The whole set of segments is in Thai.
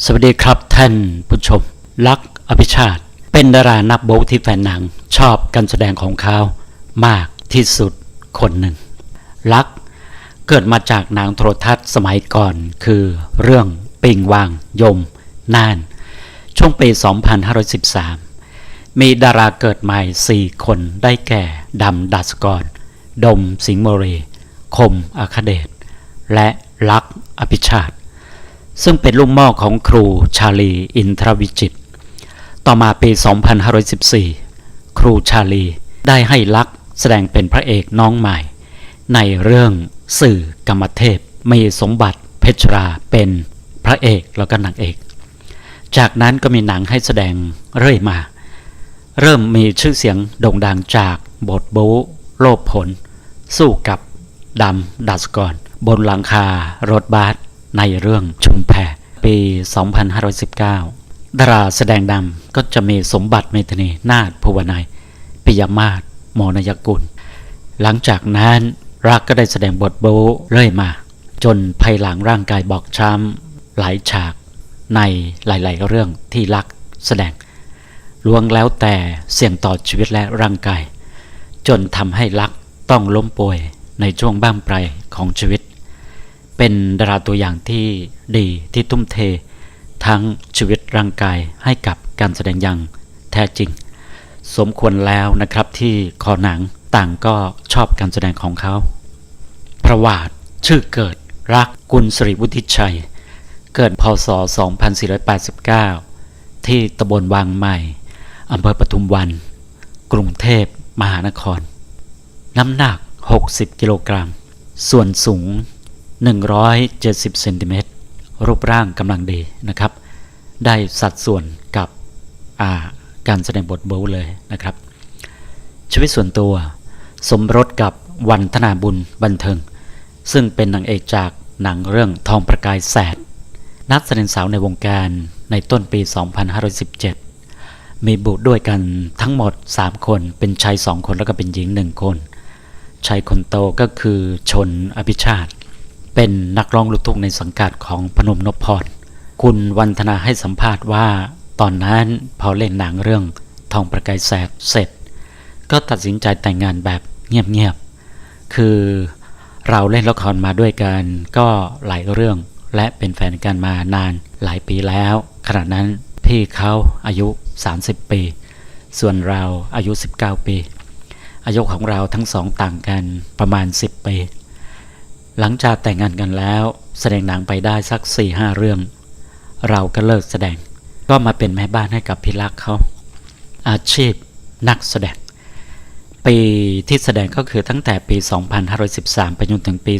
สวัสดีครับท่านผู้ชม ลักษ์อภิชาติ เป็นดารานักโบ๊ทที่แฟนหนัง ชอบการแสดงของเขามากที่สุดคนหนึ่ง ลักษ์เกิดมาจากหนังโทรทัศน์สมัยก่อนคือเรื่องปิงวาง ยม น่าน ช่วงปี 2513 มีดาราเกิดใหม่ 4 คนได้แก่ดำดัสกร ดมสิงห์โมเร คมอาคเดชและลักษ์อภิชาติ ซึ่งเป็นลูกม่อของครูชาลีอินทรวิจิต ต่อมาปี 2514 ครูชาลีได้ให้ลักษ์แสดงเป็นพระเอกน้องใหม่ ในเรื่องสื่อกรรมเทพมีสมบัติเพชราเป็นพระเอกแล้วก็นางเอก จากนั้นก็มีหนังให้แสดงเรื่อยมา เริ่มมีชื่อเสียงโด่งดังจากบทบูโลภผล สู้กับดำดัสกรบนหลังคารถบัส ในเรื่องชุมแพปี 2519 ดาราแสดงนำก็จะมีสมบัติเมธานีนาถภูวนายปิยมาศมนยกุล หลังจากนั้นรักก็ได้แสดงบทบู๊เรื่อยมา จนภายหลังร่างกายบอบช้ำหลายฉากในหลาย ๆ เรื่องที่รักแสดงล้วนแล้วแต่เสี่ยงต่อชีวิตและร่างกาย จนทำให้รักต้องล้มป่วยในช่วงบ้างปลายของชีวิต เป็นดาราตัวอย่างที่ดีที่ทุ่มเท ทั้งชีวิตร่างกายให้กับการแสดงอย่างแท้จริง สมควรแล้วนะครับที่คอหนังต่างก็ชอบการแสดงของเขา ประวัติชื่อเกิดรักกุลสริวุฒิชัย เกิดพศ 2489 ที่ตำบลวังใหม่อำเภอปทุมวัน กรุงเทพมหานคร น้ำหนัก 60 กิโลกรัม ส่วนสูง 170เซนติเมตรรูปร่างกำลังดีนะครับ ได้สัดส่วนกับาการแสดงบทบู๊เลยนะครับ ชีวิตส่วนตัว สมรสกับวันธนาบุญบันเทิง ซึ่งเป็นนางเอกจากหนังเรื่องทองประกายแสด นักแสดงสาวในวงการในต้นปี 2517 มีบุตรด้วยกันทั้งหมด 3 คนเป็นชาย 2 คนแล้วก็เป็นหญิง 1 คนชายคนโตก็คือชนอภิชาติ เป็นนักร้องลูกทุ่งในสังกัดของพนมนพพร คุณวันธนาให้สัมภาษณ์ว่า ตอนนั้นพอเล่นหนังเรื่องทองประกายแสดเสร็จ ก็ตัดสินใจแต่งงานแบบเงียบๆ คือเราเล่นละครมาด้วยกัน ก็หลายเรื่องและเป็นแฟนกันมานานหลายปีแล้ว ขณะนั้นพี่เขาอายุ 30 ปี ส่วนเราอายุ 19 ปี อายุของเราทั้งสองต่างกันประมาณ 10 ปี หลังจากแต่งงานกันแล้ว แสดงหนังไปได้สัก4-5เรื่อง เราก็เลิกแสดง ก็มาเป็นแม่บ้านให้กับพี่รักเขา อาชีพนักแสดง ปีที่แสดงก็คือตั้งแต่ปี 2513 ไปจนถึงปี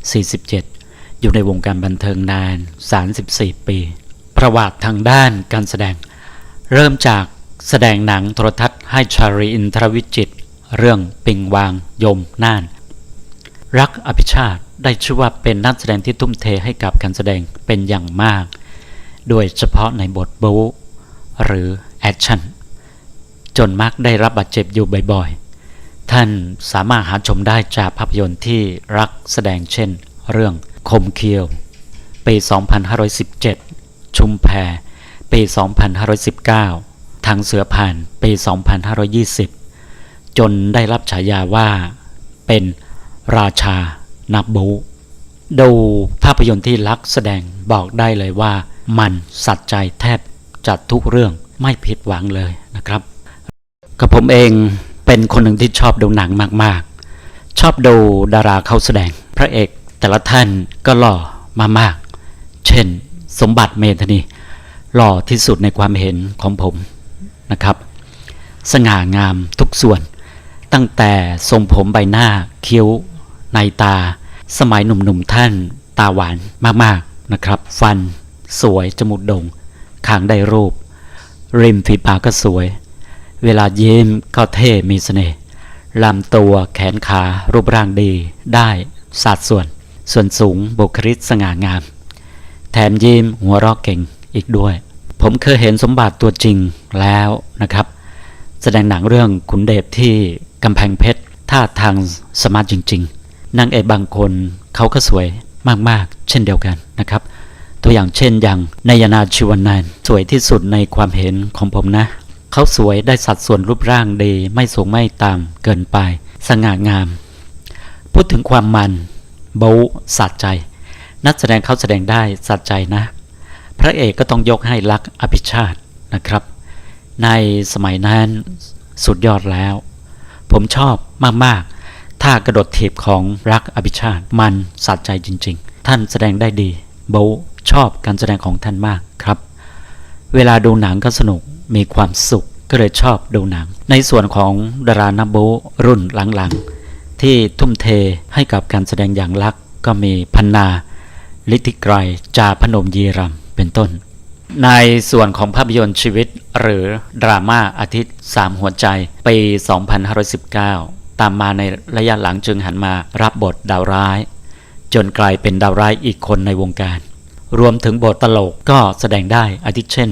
2547 อยู่ในวงการบันเทิงนาน 34 ปี ประวัติทางด้านการแสดง เริ่มจากแสดงหนังโทรทัศน์ให้ชารีอินทรวิจิตเรื่องปิงวางยมน่าน รักอภิชาติได้ชื่อว่าเป็นนักแสดงที่ทุ่มเทให้กับการแสดงเป็นอย่างมาก โดยเฉพาะในบทบู๊หรือแอคชั่น จนมักได้รับบาดเจ็บอยู่บ่อยๆ ท่านสามารถหาชมได้จากภาพยนตร์ที่รักแสดงเช่น เรื่องคมเคียว ปี 2517 ชุมแพปี 2519 ทางเสือผ่านปี 2520 จนได้รับฉายาว่าเป็น ราชา นับบูดูภาพยนตร์ที่รักแสดงบอกได้เลยว่า มันสัดใจแทบจัดทุกเรื่องไม่ผิดหวังเลยนะครับกับผมเองเป็นคนหนึ่งที่ชอบดูหนังมากๆ ชอบดูดาราเขาแสดง พระเอกแต่ละท่านก็หล่อมามากเช่น สมบัติเมธนีหล่อที่สุดในความเห็นของผมนะครับ สง่างามทุกส่วน ตั้งแต่ทรงผมใบหน้าคิ้ว ในตา สมัยหนุ่มๆท่าน ตาหวานมากๆนะครับ ฟัน สวยจมูกโด่งคางได้รูป ริมฝีปากก็สวย เวลายิ้มก็เท่มีเสน่ห์ลำตัวแขนขารูปร่างดีได้สัดส่วน ส่วนสูงบุคลิกสง่างาม แถมยิ้มหัวเราะเก่งอีกด้วย ผมเคยเห็นสมบัติตัวจริงแล้วนะครับ แสดงหนังเรื่องขุนเดชที่กำแพงเพชรท่าทางสมาร์ทจริง ๆ นางเอกบางคนเขาก็สวยมากๆ เช่นเดียวกันนะครับ ตัวอย่างเช่นอย่างนายนาชิวนันท์สวยที่สุดในความเห็นของผมนะ เขาสวยได้สัดส่วนรูปร่างดีไม่สูงไม่ต่ำเกินไป สง่างาม พูดถึงความมันโบูสัดใจ นักแสดงเขาแสดงได้สัดใจนะ พระเอกก็ต้องยกให้ลักษณ์อภิชาตินะครับ ในสมัยนั้นสุดยอดแล้ว ผมชอบมากๆ ถ้ากระโดดถีบของรักอภิชาติมันสัดใจจริง ๆ ท่านแสดงได้ดี โบชอบการแสดงของท่านมากครับ เวลาดูหนังก็สนุกมีความสุขก็เลยชอบดูหนัง ในส่วนของดารานับโบรุ่นหลังๆ ที่ทุ่มเทให้กับการแสดงอย่างรักก็มีพันนา ลิทธิไกรจาพนมยีรัมเป็นต้น ในส่วนของภาพยนตร์ชีวิตหรือดราม่าอาทิตย์ 3 หัวใจปี 2519 ตามมาในระยะหลังจึงหันมารับบทดาวร้าย จนกลายเป็นดาวร้ายอีกคนในวงการ รวมถึงบทตลกก็แสดงได้อาทิเช่น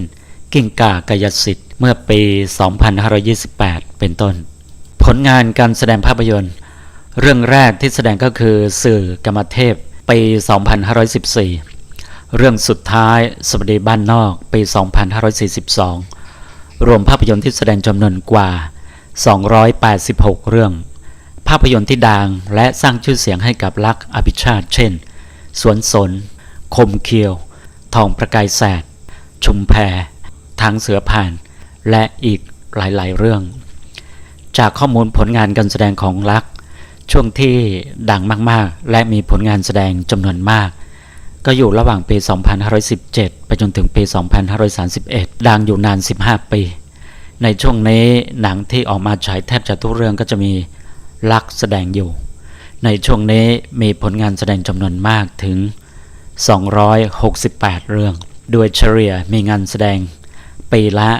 กิ้งก่ากายสิทธิ์เมื่อปี 2528 เป็นต้น ผลงานการแสดงภาพยนตร์ เรื่องแรกที่แสดงก็คือสื่อกรรมเทพปี 2514 เรื่องสุดท้ายสวัสดีบ้านนอกปี 2542 รวมภาพยนตร์ที่แสดงจำนวนกว่า 286 เรื่อง ภาพยนตร์ที่ดังและสร้างชื่อเสียงให้กับลักษ์อภิชาติ เช่น สวนสน คมเคียว ทองประกายแสด ชุมแพ ทางเสือผ่าน และอีกหลายๆ เรื่อง จากข้อมูลผลงานการแสดงของลักษ์ช่วงที่ดังมากๆ และมีผลงานแสดงจำนวนมาก ก็อยู่ระหว่างปี 2517 ไปจนถึงปี 2531 ดังอยู่นาน 15 ปี ในช่วงนี้หนังที่ออกมาฉายแทบจะทุกเรื่องก็จะมี ลักษ์แสดงอยู่ ในช่วงนี้มีผลงานแสดงจำนวนมากถึง 268 เรื่อง โดยเฉลี่ยมีงานแสดงปีละ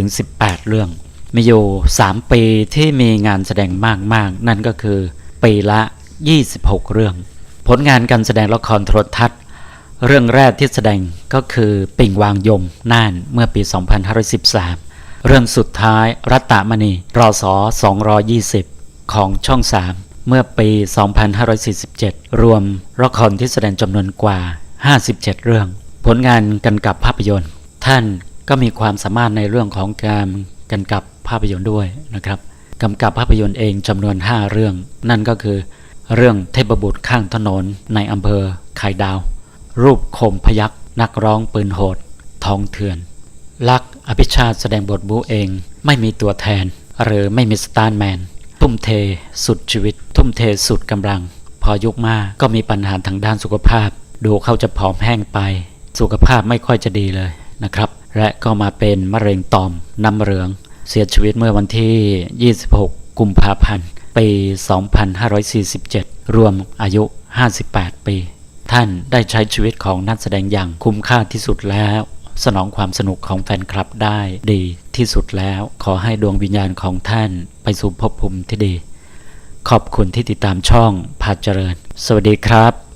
17-18 เรื่อง มีอยู่ 3 ปีที่มีงานแสดงมากๆ นั่นก็คือปีละ 26 เรื่อง ผลงานการแสดงละครโทรทัศน์เรื่องแรกที่แสดงก็คือปิ่งวางยมน่านเมื่อปี 2513 เรื่องสุดท้ายรัตตมณีรอสอ220 ของช่อง 3 เมื่อปี 2547 รวมละครที่แสดงจำนวนกว่า 57 เรื่อง ผลงานกันกับภาพยนตร์ ท่านก็มีความสามารถในเรื่องของการกันกับภาพยนตร์ด้วยนะครับกำกับภาพยนตร์เองจำนวน 5 เรื่อง นั่นก็คือ เรื่องเทพบุตรข้างถนนในอำเภอไข่ดาว รูปคมพยักนักร้องปืนโหด ทองเถื่อน ลักอภิชาติแสดงบทบูเองไม่มีตัวแทน หรือไม่มีสตาร์แมน ทุ่มเท สุดชีวิต ทุ่มเทสุดกำลัง พอยุคมากก็มีปัญหาทางด้านสุขภาพ ดูเขาจะผอมแห้งไป สุขภาพไม่ค่อยจะดีเลยนะครับ และก็มาเป็นมะเร็งต่อมน้ำเหลือง เสียชีวิตเมื่อวันที่ 26 กุมภาพันธ์ ปี 2547 รวมอายุ 58 ปี ท่านได้ใช้ชีวิตของนักแสดงอย่างคุ้มค่าที่สุดแล้ว สนองความสนุกของแฟนคลับได้ดี ที่สุดแล้ว ขอให้ดวงวิญญาณของท่านไปสู่ภพภูมิที่ดี ขอบคุณที่ติดตามช่องพาเจริญ สวัสดีครับ